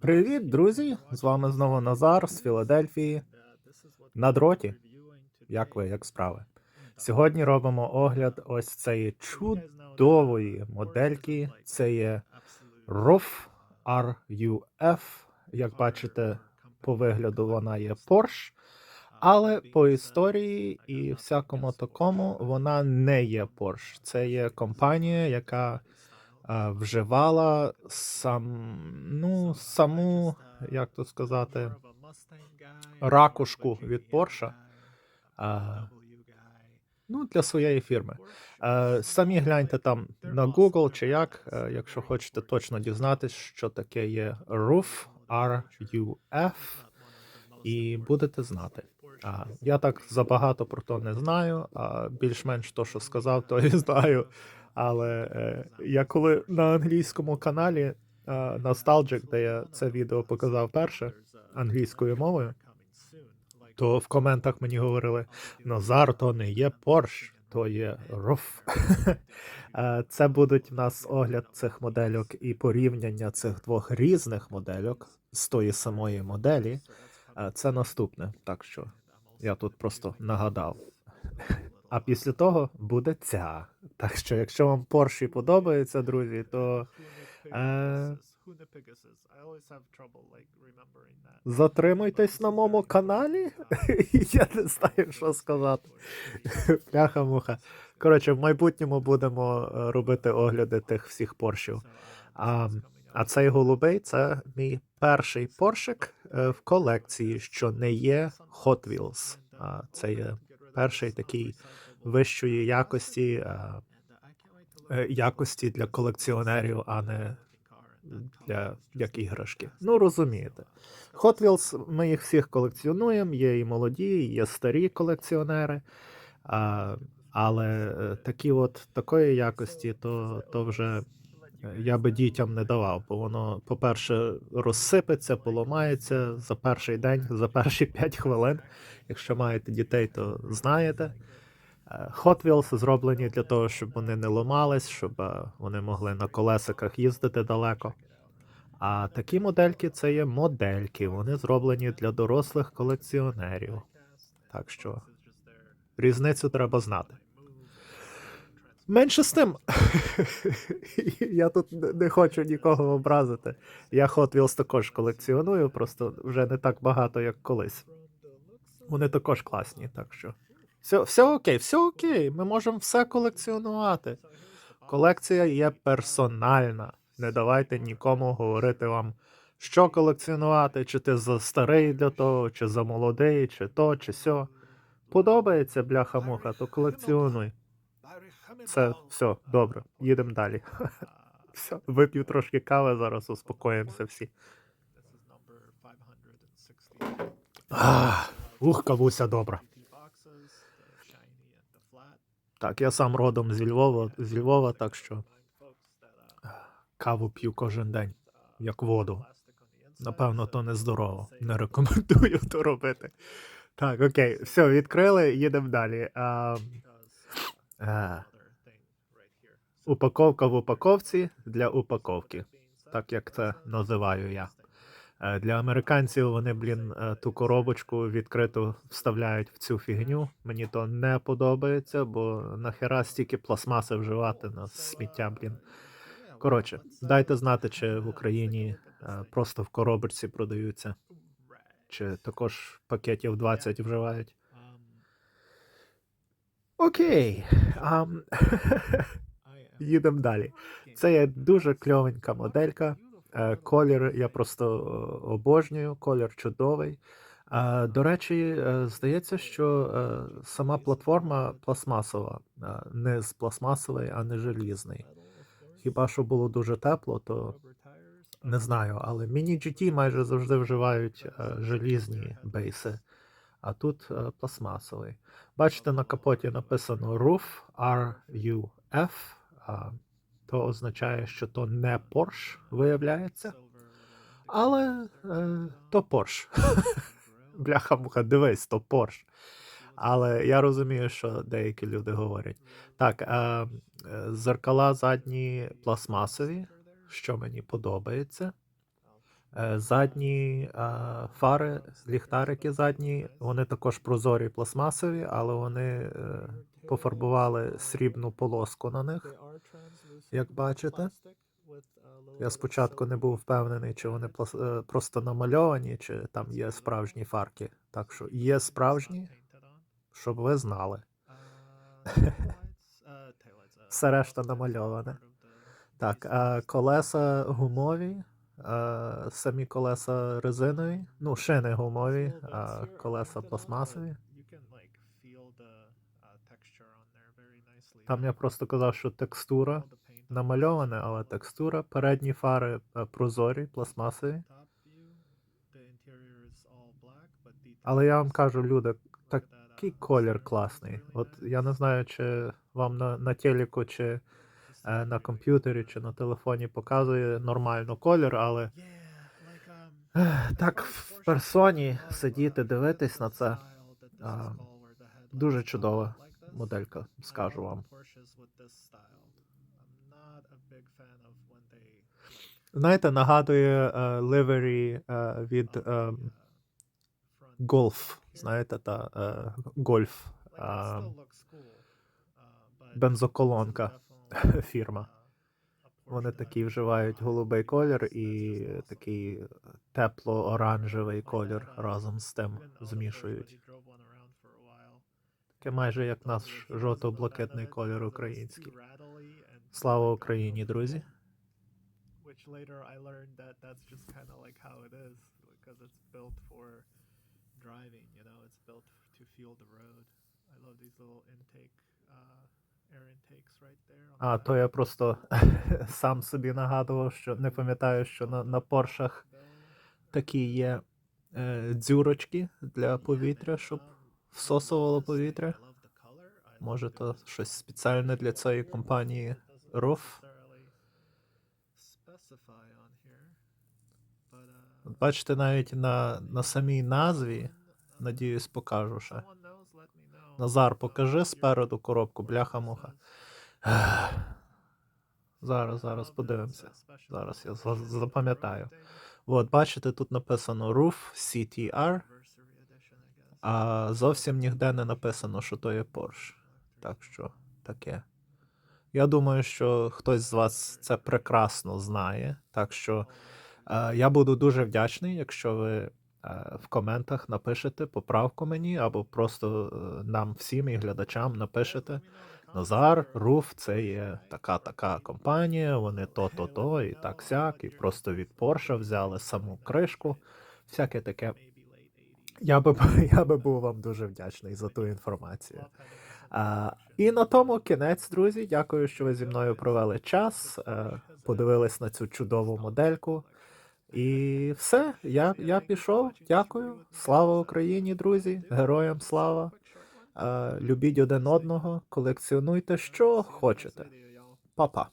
Привіт, друзі! З вами знову Назар з Філадельфії. На дроті. Як ви, як справи? Сьогодні робимо огляд ось цієї чудової модельки. Це є RUF RUF. Як бачите, по вигляду вона є Porsche, але по історії і всякому такому вона не є Porsche. Це є компанія, яка вживала сам, ну, саму, як то сказати, ракушку від Porsche. Ну, для своєї фірми. Самі гляньте там на Google чи як, е, якщо хочете точно дізнатись, що таке є RUF, RUF, і будете знати. А, я так забагато про то не знаю, а більш-менш то, що сказав, то і знаю. Але е, я коли на англійському каналі е, Nostalgic, де я це відео показав перше англійською мовою, то в коментах мені говорили: Назар, то не є Porsche, то є RUF. Е, Це будуть в нас огляд цих модельок і порівняння цих двох різних модельок з тої самої моделі. Це наступне. Так що я тут просто нагадав. А після того буде ця. Так що, якщо вам Porsche подобається, друзі, то е, затримуйтесь на моєму каналі. Я не знаю, що сказати. Пляха-муха. Коротше, в майбутньому будемо е, робити огляди тих всіх поршів. А, а цей голубий це мій перший поршик е, в колекції, що не є Hot Wheels. А це є перший такий вищої якості, е, е, якості для колекціонерів, а не для як іграшки. Ну розумієте. Hot Wheels ми їх всіх колекціонуємо, є і молоді, є старі колекціонери. А, але е, такі от такої якості, то, то вже я би дітям не давав, бо воно, по-перше, розсипеться, поламається за перший день, за перші 5 хвилин. Якщо маєте дітей, то знаєте. Е, Hot Wheels зроблені для того, щоб вони не ламались, щоб е, вони могли на колесиках їздити далеко. А такі модельки це є модельки, вони зроблені для дорослих колекціонерів. Так що різницю треба знати. Менше з тим, я тут не- хочу нікого образити. Я Hot Wheels також колекціоную, просто вже не так багато, як колись. Вони також класні, так що. Все, все окей, все окей. Ми можемо все колекціонувати. Колекція є персональна. Не давайте нікому говорити вам, що колекціонувати, чи ти за старий для того, чи за молодий, чи то, чи сьо. Подобається бляха-муха, то колекціонуй. Це все, добре, їдемо далі. Все, вип'ю трошки кави, зараз успокоїмося всі. Ах, ух, кавуся добра. Так, я сам родом зі Львова, зі Львова, так що каву п'ю кожен день, як воду. Напевно, то не здорово. Не рекомендую то робити. Так, окей, все, відкрили, їдемо далі. А, а, упаковка в упаковці для упаковки, так як це називаю я. Е, Для американців вони, блін, е, ту коробочку відкриту вставляють в цю фігню. Мені то не подобається, бо нахера стільки пластмаси вживати на сміття, блін. Коротше, дайте знати, чи в Україні е, просто в коробочці продаються, чи також пакетів 20 вживають. Окей. ам, Їдемо далі. Це є дуже кльовенька моделька. Е, Колір я просто е, обожнюю, колір чудовий. Е, До речі, здається, що сама платформа пластмасова, не з пластмасової, а не желізний. Хіба що було дуже тепло, то не знаю, але міні-GT майже завжди вживають желізні бейси, а тут е, пластмасовий. Бачите, на капоті написано RUF, R-U-F, то означає, що то не Porsche, виявляється. Але е, то Porsche. Бляха-муха, дивись, то Porsche. Але я розумію, що деякі люди говорять. Так, е, зеркала задні пластмасові, що мені подобається. Е, Задні фари, ліхтарики задні, вони також прозорі пластмасові, але вони е, пофарбували срібну полоску на них. Як бачите, Я спочатку не був впевнений, чи вони е, просто намальовані, чи там є справжні фарки. Так що є справжні, щоб ви знали. Все решта намальоване. Так, колеса гумові, а, самі колеса резинові, ну, шини гумові, а колеса пластмасові. Там я просто казав, що текстура намальована, але текстура. Передні фари е, прозорі, пластмасові. Але я вам кажу, люди, такий колір класний. От я не знаю, чи вам на, на телеку, чи е, на комп'ютері, чи на телефоні показує нормально колір, але так в персоні сидіти, дивитись на це. дуже чудова моделька, скажу вам. Знаєте, нагадує е, ливері е, від е, Golf, знаєте, та е, е, бензоколонка фірма. Вони такі вживають голубий колір і такий тепло-оранжевий колір разом з тим змішують. Таке майже як наш жовто-блакитний колір український. Слава Україні, друзі! Driving, you know, it's built to fuel the road. I love these little intake, uh, А, то я просто сам собі нагадував, що не пам'ятаю, що на, на Поршах такі є е, дзюрочки для повітря, щоб всосувало повітря. Може, то щось спеціальне для цієї компанії RUF. Бачите, навіть на, на самій назві, надіюсь, покажу ще. Назар, покажи спереду коробку, бляха-муха. Зараз, зараз подивимося. Зараз я запам'ятаю. От, бачите, тут написано RUF CTR, а зовсім ніде не написано, що то є Porsche. Так що таке. Я думаю, що хтось з вас це прекрасно знає. Так що е, я буду дуже вдячний, якщо ви в коментах напишете поправку мені, або просто е, нам всім і глядачам напишете. Назар, Руф, це є така така компанія, вони то-то, то і так сяк, і просто від Porsche взяли саму кришку. Всяке таке. Я би, я би був вам дуже вдячний за ту інформацію. А, і на тому кінець, друзі. Дякую, що ви зі мною провели час, е, подивились на цю чудову модельку. І все, я, я пішов. Дякую. Слава Україні, друзі! Героям слава! Е, любіть один одного, колекціонуйте, що хочете. Па-па.